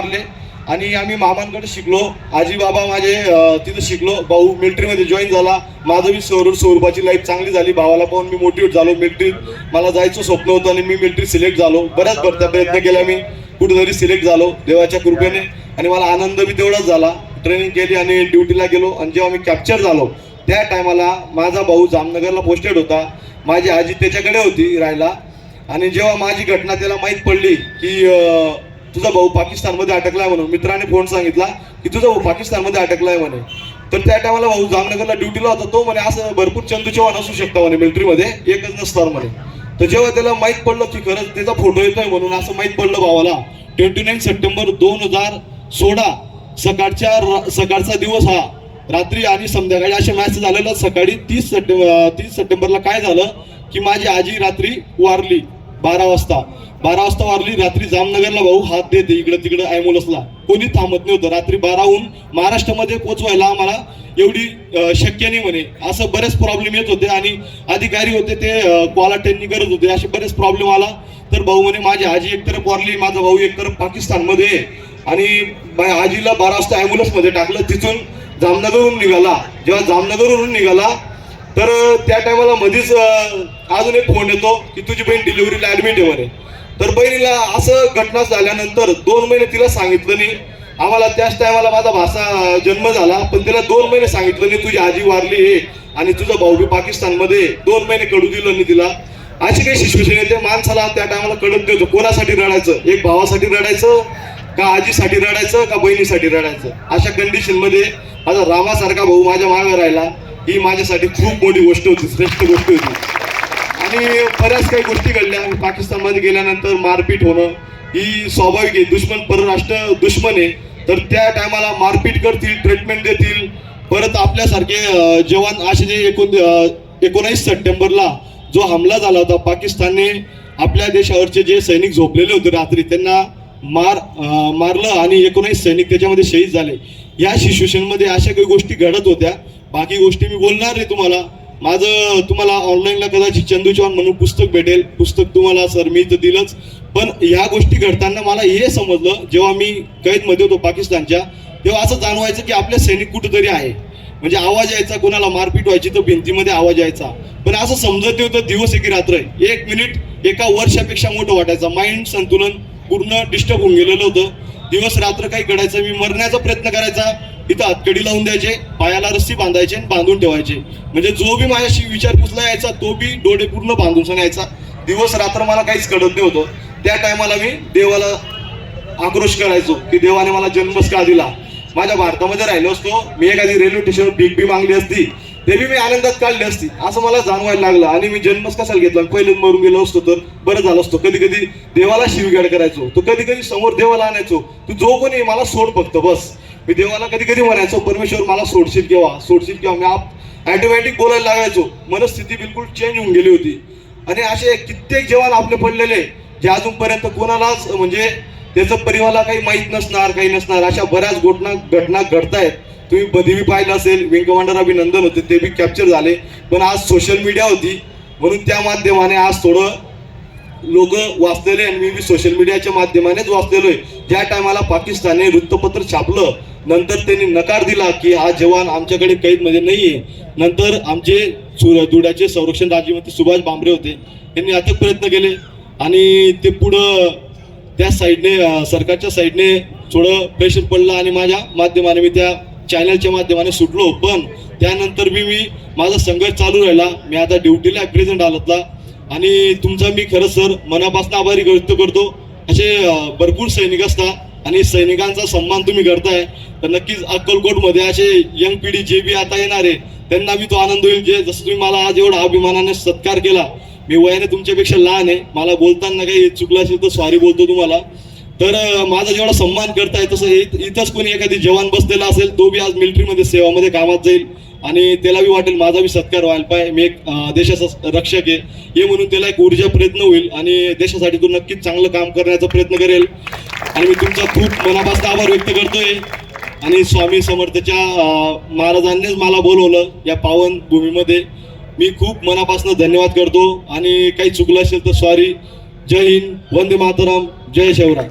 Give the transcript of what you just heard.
मारले. आणि आम्ही मामांकडे शिकलो. आजी बाबा माझे तिथं शिकलो. भाऊ मिलिटरीमध्ये जॉईन झाला. माझं मी सौर स्वरूपाची लाईफ चांगली झाली. भावाला पाहून मी मोटिवेट झालो मिलिटरीत मला जायचं स्वप्न होतं आणि मी मिलिटरी सिलेक्ट झालो. बऱ्याच भरत्या प्रयत्न केला मी. कुठेतरी सिलेक्ट झालो देवाच्या कृपेने. आणि मला आनंद बी तेवढाच झाला. ट्रेनिंग केली आणि ड्युटीला गेलो. आणि जेव्हा मी कॅप्चर झालो त्या टायमाला माझा भाऊ जामनगरला पोस्टेड होता. माझी आजी त्याच्याकडे होती राहायला. आणि जेव्हा माझी घटना त्याला माहीत पडली की तुझा भाऊ पाकिस्तानमध्ये अटकलाय म्हणून. मित्राने फोन सांगितला की तुझा भाऊ पाकिस्तानमध्ये अटकलाय म्हणे. तर त्या टायमाला भाऊ जामनगरला ड्युटीला होता तो म्हणे असं भरपूर चंदू चव्हाण असू शकता म्हणे मिलिटरीमध्ये एकच नसणार म्हणे. तर जेव्हा त्याला माहीत पडलं की खरंच त्याचा फोटो येतोय म्हणून असं माहीत पडलं भावाला. ट्वेंटी नाईन सप्टेंबर दोन हजार सोळा सकाळच्या सकाळचा दिवस हा रात्री आणि संध्याकाळी असे मॅच झालेलं. सकाळी तीस सप्टेंबर तीस सप्टेंबरला काय झालं की माझी आजी रात्री वारली बारा वाजता. बारा वाजता वारली रात्री जामनगरला भाऊ हात देते इकडं तिकडं ॲम्ब्युलन्सला. कोणी थांबत नव्हतं. रात्री बाराहून महाराष्ट्रामध्ये पोचवायला आम्हाला एवढी शक्य नाही म्हणे. असं बरेच प्रॉब्लेम येत होते आणि अधिकारी होते ते क्वारंटाईननी करत होते. असे बरेच प्रॉब्लेम आला. तर भाऊ म्हणे माझी आजी एकतर वारली माझा भाऊ एकतर पाकिस्तानमध्ये. आणि आजीला बारा वाजता ॲम्ब्युलन्समध्ये टाकलं. तिथून जामनगरहून निघाला. जेव्हा जामनगरवरून निघाला तर त्या टायमाला मध्येच अजून एक फोन येतो की तुझी बहीण डिलिव्हरीला ऍडमिट आहे म्हणे. तर बहिणीला असं घटना झाल्यानंतर दोन महिने तिला सांगितलं नाही. आम्हाला त्याच टायमाला माझा भाषा जन्म झाला पण तिला दोन महिने सांगितलं नाही तुझी आजी वारली हे आणि तुझा भाऊ बी पाकिस्तानमध्ये दोन महिने कडू दिलं नाही तिला. अशी काही सिच्युएशन येते माणसाला त्या टायमाला कळत देतो कोणासाठी रडायचं. एक भावासाठी रडायचं का आजीसाठी रडायचं का बहिणीसाठी रडायचं. अशा कंडिशनमध्ये माझा रामासारखा भाऊ माझ्या मागे राहिला. ही माझ्यासाठी खूप मोठी गोष्ट होती श्रेष्ठ गोष्ट होती. आणि बऱ्याच काही गोष्टी घडल्या. पाकिस्तानमध्ये गेल्यानंतर मारपीट होणं ही स्वाभाविक आहे. दुश्मन परराष्ट्र दुश्मन आहे. तर त्या टायमाला मारपीट करतील ट्रीटमेंट देतील. परत आपल्यासारखे जवान असे जे एकोण अं, एकोणावीस सप्टेंबरला जो हमला झाला होता पाकिस्तानने आपल्या देशावरचे जे सैनिक झोपलेले होते रात्री त्यांना मार मारलं आणि एकोणावीस सैनिक त्याच्यामध्ये शहीद झाले. या सिच्युएशनमध्ये अशा काही गोष्टी घडत होत्या. बाकी गोष्टी मी बोलणार नाही तुम्हाला. माझं तुम्हाला ऑनलाईनला कदाचित चंदू चव्हाण म्हणून पुस्तक भेटेल. पुस्तक तुम्हाला सर मी तर दिलंच. पण ह्या गोष्टी घडताना मला हे समजलं जेव्हा मी कैदमध्ये होतो पाकिस्तानच्या तेव्हा असं जाणवायचं की आपले सैनिक कुठंतरी आहे. म्हणजे आवाज यायचा कोणाला मारपीट व्हायची तर भिंतीमध्ये आवाज यायचा. पण असं समजत होतं दिवस एकी रात्र. एक मिनिट एका वर्षापेक्षा मोठं वाटायचं. माइंड संतुलन पूर्ण डिस्टर्ब होऊन गेलेलं होतं. दिवस रात्र काही घडायचं मी मरण्याचा प्रयत्न करायचा इथं हातकडी लावून द्यायचे पायाला रस्सी बांधायचे आणि बांधून ठेवायचे. म्हणजे जो बी माझ्याशी विचार पुसला यायचा तो बी डोळे पूर्ण बांधून सांगायचा. दिवस रात्र मला काहीच कळत नव्हतं. त्या टायमाला मी देवाला आक्रोश करायचो की देवाने मला जन्मच का दिला. माझ्या भारतामध्ये राहिलो असतो मी एखादी रेल्वे स्टेशनवर भीक बी मागली असती ते बी मी आनंदात काढली असती. असं मला जाणवायला लागलं. आणि मी जन्मच कसा घेतला? पहिले मरून गेलो असतो तर बरं झालं असतो. कधी कधी देवाला शिवगाड करायचो. तो कधी कधी समोर देवाला आणायचो. तू जो कोणी मला सोड फक्त बस. मी देवाला कधी कधी म्हणायचो परमेश्वर मला सोडशील केव्हा? सोडशील केव्हा? मी आप ऑटोमॅटिक बोलायला लागायचो. मनस्थिती बिलकुल चेंज होऊन गेली होती. आणि असे कित्येक जवान आपले पडलेले जे अजूनपर्यंत कोणालाच म्हणजे त्याचं परिवाराला काही माहीत नसणार काही नसणार अशा बऱ्याच घटना घटना घडतायत. तुम्ही बदवी बी पाहिलं असेल विंग कमांडर अभिनंदन होते ते बी कॅप्चर झाले. पण आज सोशल मीडिया होती म्हणून त्या माध्यमाने आज थोडं लोक वाचलेले आणि मी बी सोशल मीडियाच्या माध्यमानेच वाचलेलो आहे ज्या टायमाला पाकिस्तानने वृत्तपत्र छापलं नंतर त्यांनी नकार दिला की हा जवान आमच्याकडे कैदमध्ये म्हणजे नाहीये. नंतर आमचे धुड्याचे संरक्षण राज्यमंत्री सुभाष भांबरे होते त्यांनी अथक प्रयत्न केले. आणि ते पुढं त्या साईडने सरकारच्या साईडने थोडं प्रेशर पडलं आणि माझ्या माध्यमाने मी त्या चॅनलच्या माध्यमाने सुटलो पण त्यानंतर मी मी माझा संघर्ष चालू राहिला. मी आता ड्युटीला प्रेझेंट आलतला. आणि तुमचा मी खरं सर मनापासून आभारी व्यक्त करतो. असे भरपूर सैनिक असतात आणि सैनिकांचा सन्मान तुम्ही करताय तर नक्कीच अक्कलकोटमध्ये असे यंग पिढी जे बी आता येणार आहे त्यांना बी तो आनंद होईल. जे जसं तुम्ही मला आज एवढा अभिमानाने सत्कार केला मी वयाने तुमच्यापेक्षा लहान आहे. मला बोलताना काही चुकलं असेल तर सॉरी बोलतो तुम्हाला. तर माझा जेवढा सन्मान करताय तसं इथंच कोणी एखादी जवान बसलेला असेल तो बी आज मिलिटरीमध्ये सेवामध्ये कामात जाईल आणि त्याला बी वाटेल माझा बी सत्कार व्हायला पाहिजे मी एक देशाचा रक्षक आहे. हे म्हणून त्याला एक ऊर्जा प्रयत्न होईल आणि देशासाठी तो नक्कीच चांगलं काम करण्याचा प्रयत्न करेल. आणि मी तुमचा खूप मनापासून आभार व्यक्त करतोय. आणि स्वामी समर्थच्या महाराजांनीच मला बोलवलं या पावन भूमीमध्ये. मी खूप मनापासून धन्यवाद करतो. आणि काही चुकलं असेल तर सॉरी जय हिंद. वंदे मातरम. जय शिवराय.